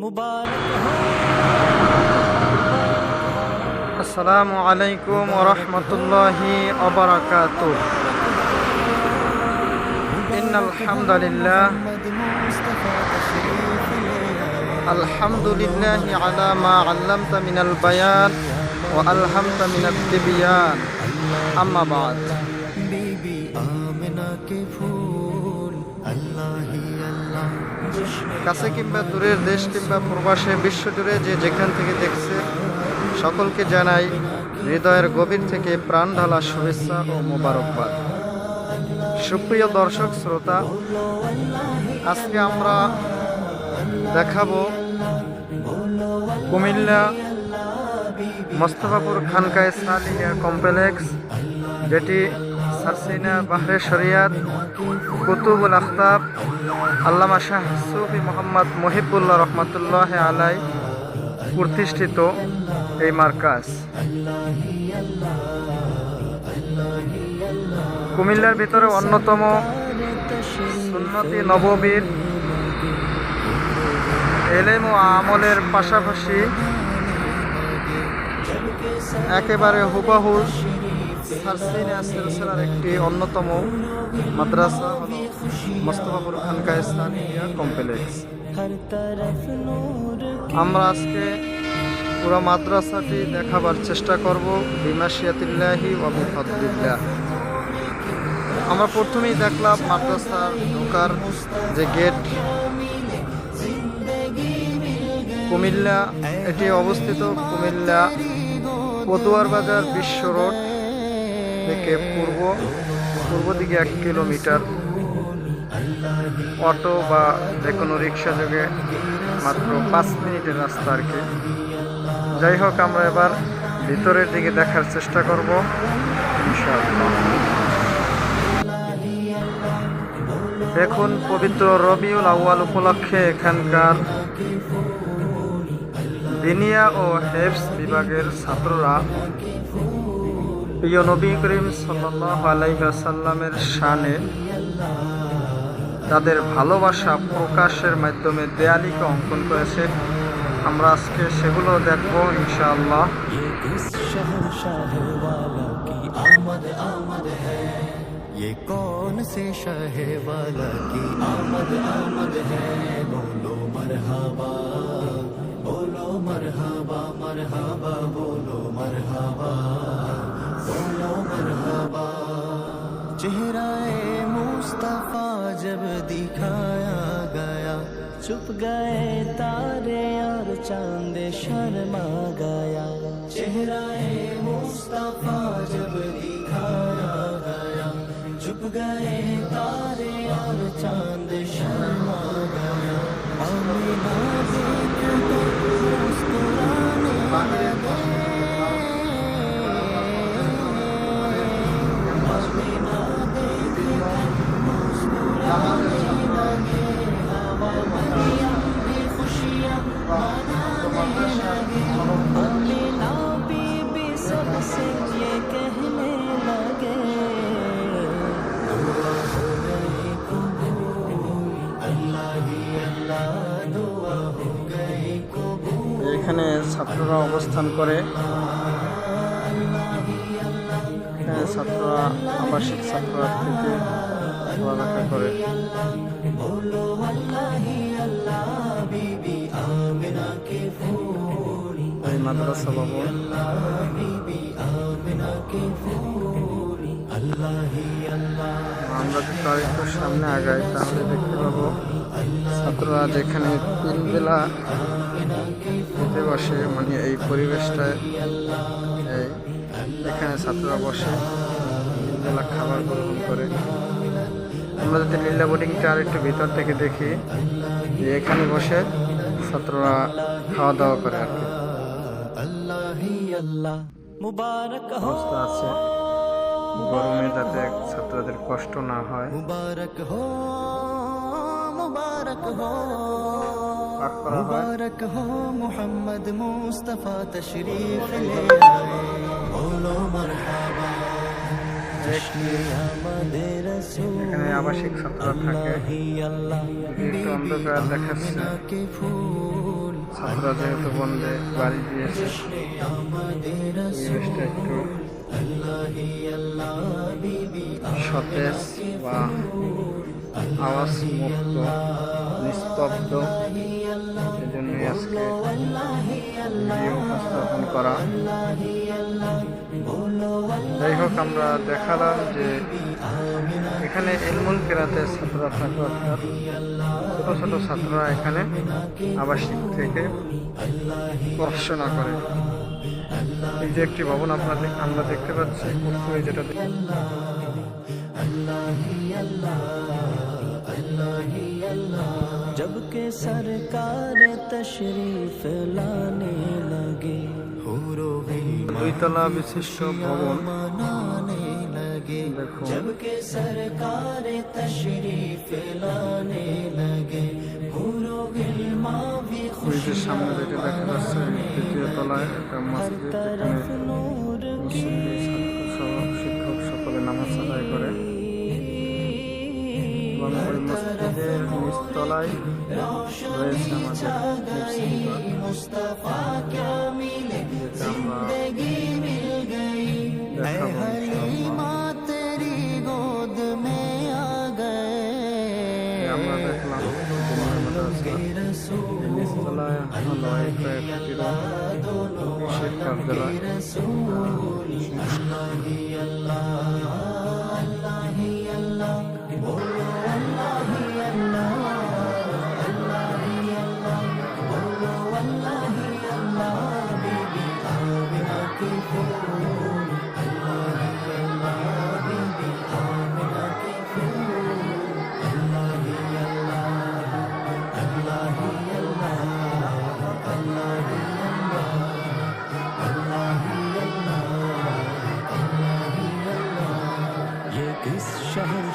মুবারক আসসালামু আলাইকুম রহমতুল্লাহি অবরাকাত إن الحمد لله الحمد لله على ما علمت من البيان وألهمت من التبيان أما بعد بيبي آمنا کے پھول اللہ ہی কাছে কিংবা দূরের দেশ কিংবা প্রবাসে বিশ্বজুড়ে যে যেখান থেকে দেখছে, সকলকে জানাই হৃদয়ের গভীর থেকে প্রাণ ঢালা শুভেচ্ছা ও মোবারকবাদ। সুপ্রিয় দর্শক, শ্রোতা, আজকে আমরা দেখাবো কুমিল্লা মোস্তফাপুর খানকায় সালিয়া কমপ্লেক্স, যেটি সারসিনা বাহরে শরিয়াত, কুতুবুল আখতাব, আল্লামা শাহ সুফি মোহাম্মদ মহিবুল্লাহ রহমতুল্লাহ আলাই প্রতিষ্ঠিত এই মার্কাজ। কুমিল্লার ভিতরে অন্যতম সুন্নতি নববীর এলেম ও আমলের পাশাপাশি একেবারে হুবাহু ফারসিনে একটি অন্যতম মাদ্রাসা হল মোস্তফাপুর খানকা ইসলাম কমপ্লেক্স। আমরা আজকে পুরো মাদ্রাসাটি দেখাবার চেষ্টা করব, বিমাশিয়াতিল্লাহি অবিফাদুল্লাহ আমরা প্রথমেই দেখলাম মাদ্রাসার ঢোকার যে গেট। কুমিল্লা, এটি অবস্থিত কুমিল্লা পতুয়ার বাজার বিশ্ব রোড। থেকে পূর্ব পূর্ব দিকে এক কিলোমিটার অটো বা যে কোনো রিক্সা যোগে মাত্র পাঁচ মিনিটের রাস্তা আর কি। যাই হোক, আমরা এবার ভিতরের দিকে দেখার চেষ্টা করব। দেখুন, পবিত্র রবিউল আউয়াল উপলক্ষে এখানকার দিনিয়া ও হেফস বিভাগের ছাত্ররা প্রিয় নবী করিম সাল্লাহ আলাইসাল্লামের শানে তাদের ভালোবাসা প্রকাশের মাধ্যমে দেয়ালিকে অঙ্কন করেছে আমরা আজকে সেগুলো দেখব ইনশাআল্লাহ ये किस शहंशाह वाला की आमद आमद है ये कौन से शाह वाला की आमद आमद है बोलो मरहबा बोलो मरहबा मरहबा बोलो मरहबा चेहराए मुस्तफ़ा जब दिखाया गया चुप गए तारे और चाँद शर्मा गया। चेहराए मुस्तफ़ा जब दिखाया गया चुप गए तारे और चाँद शर्मा गया। आमिना অবস্থান করে। ছাত্ররা, আবাসিক ছাত্রার্থীকে পড়ালেখা করে। আমরা যদি আর সামনে আগাই, তাহলে দেখতে পাবো ছাত্ররা যেখানে তিন বেলা শান্তিতে বসে মানে এই পরিবেশটায় এখানে ছাত্ররা বসে দুবেলা খাবার গ্রহণ করে। আমরা যদি লীলা বোর্ডিংটা আর একটু ভিতর থেকে দেখি, যে এখানে বসে ছাত্ররা খাওয়া দাওয়া করে আর কি। আছে। গরমে যাতে ছাত্রদের কষ্ট না হয়। মুবারক হো মুবারক হো। পাঠ করা হয়। মোহাম্মদ মুস্তফা তশরীফ বলো মারহাবা এখানে আবাসিক ছাত্ররা থাকে একটু অন্ধকার দেখাচ্ছে। ছাত্ররা যেহেতু বন্ধে বাড়ি আওয়াজ নিস্তব্ধ। করা যাই হোক আমরা দেখালাম যে এখানে এলমুল কেরাতে ছাত্ররা থাকে, অর্থাৎ ছোট ছোট ছাত্ররা এখানে আবাসিক থেকে পড়াশোনা করে। এই যে একটি ভবন আপনাদের আমরা দেখতে পাচ্ছি যেটা के सरकार तशरीफ लाने लगे हुरो দুইতলা বিশিষ্ট ভবন मनाने लगे দেখুন जब के सरकार तशरीफ लाने लगे हुरो गिलमा भी खुश ব্রিজের সামনে যেটা দেখা যাচ্ছে তৃতীয় তলায় একটা মসজিদ तरफ যেখানে नूर की মুসল্লি ছাত্র সহ শিক্ষক সকলে নামাজ আদায় করে এবং ওই মসজিদের নিচতলায় রয়েছে আমাদের আমরা দেখলাম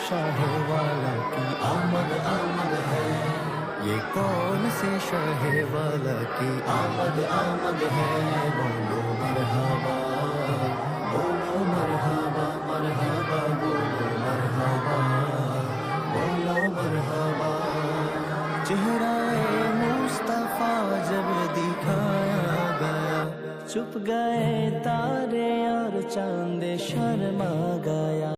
शाह वाला की आमद आमद है। ये कौन से शहर वाला की आमद आमद है? बोलो मरहबा बोलो मरहबा मरहबा, बोलो मरहबा बोलो मरहबा। चेहरा मुस्तफ़ा जब दिखाया गया चुप गए तारे और चाँद शर्मा गया